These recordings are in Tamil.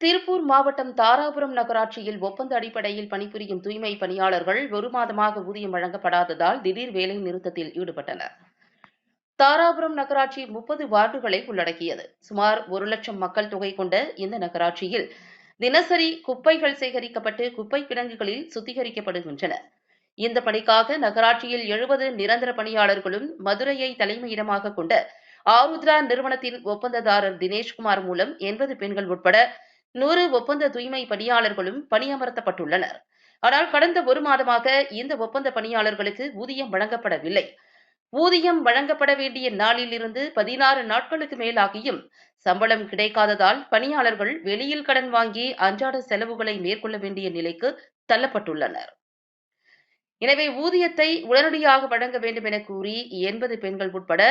திருப்பூர் மாவட்டம் தாராபுரம் நகராட்சியில் ஒப்பந்த அடிப்படையில் பணிபுரியும் தூய்மை பணியாளர்கள் ஒரு மாதமாக ஊதியம் வழங்கப்படாததால் திடீர் வேலை நிறுத்தத்தில் ஈடுபட்டனர். தாராபுரம் நகராட்சி முப்பது வார்டுகளை உள்ளடக்கியது. சுமார் ஒரு லட்சம் மக்கள் தொகை கொண்ட இந்த நகராட்சியில் தினசரி குப்பைகள் சேகரிக்கப்பட்டு குப்பை கிடங்குகளில் சுத்திகரிக்கப்படுகின்றன. இந்த பணிக்காக நகராட்சியில் எழுபது நிரந்தர பணியாளர்களும் மதுரையை தலைமையிடமாக கொண்ட ஆருத்ரா நிறுவனத்தின் ஒப்பந்ததாரர் தினேஷ்குமார் மூலம் எண்பது பெண்கள் உட்பட நூறு ஒப்பந்த தூய்மை பணியாளர்களும் பணியமர்த்தப்பட்டுள்ளனர். ஆனால் கடந்த ஒரு மாதமாக இந்த ஒப்பந்த பணியாளர்களுக்கு ஊதியம் வழங்கப்படவில்லை. ஊதியம் வழங்கப்பட வேண்டிய நாளிலிருந்து பதினாறு நாட்களுக்கு மேலாகியும் சம்பளம் கிடைக்காததால் பணியாளர்கள் வெளியில் கடன் வாங்கி அன்றாட செலவுகளை மேற்கொள்ள வேண்டிய நிலைக்கு தள்ளப்பட்டுள்ளனர். எனவே ஊதியத்தை உடனடியாக வழங்க வேண்டும் என கூறி எண்பது பெண்கள் உட்பட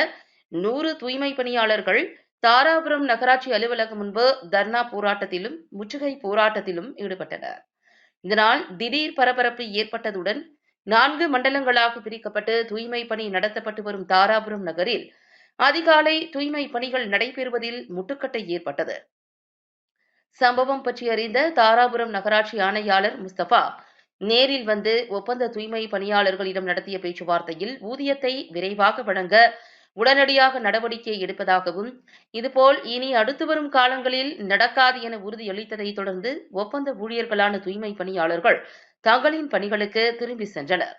நூறு தூய்மை பணியாளர்கள் தாராபுரம் நகராட்சி அலுவலகம் முன்பு தர்ணா போராட்டத்திலும் முற்றுகை போராட்டத்திலும் ஈடுபட்டனர். இதனால் திடீர் பரபரப்பு ஏற்பட்டதுடன் நான்கு மண்டலங்களாக பிரிக்கப்பட்டு தூய்மை பணி நடத்தப்பட்டு வரும் தாராபுரம் நகரில் அதிகாலை தூய்மை பணிகள் நடைபெறுவதில் முட்டுக்கட்டை ஏற்பட்டது. சம்பவம் பற்றி அறிந்த தாராபுரம் நகராட்சி ஆணையாளர் முஸ்தபா நேரில் வந்து ஒப்பந்த தூய்மை பணியாளர்களிடம் நடத்திய பேச்சுவார்த்தையில் ஊதியத்தை விரைவாக வழங்க உடனடியாக நடவடிக்கை எடுப்பதாகவும் இதுபோல் இனி அடுத்து வரும் காலங்களில் நடக்காது என உறுதியளித்ததை தொடர்ந்து ஒப்பந்த ஊழியர்களான தூய்மை பணியாளர்கள் தங்களின் பணிகளுக்கு திரும்பி சென்றனர்.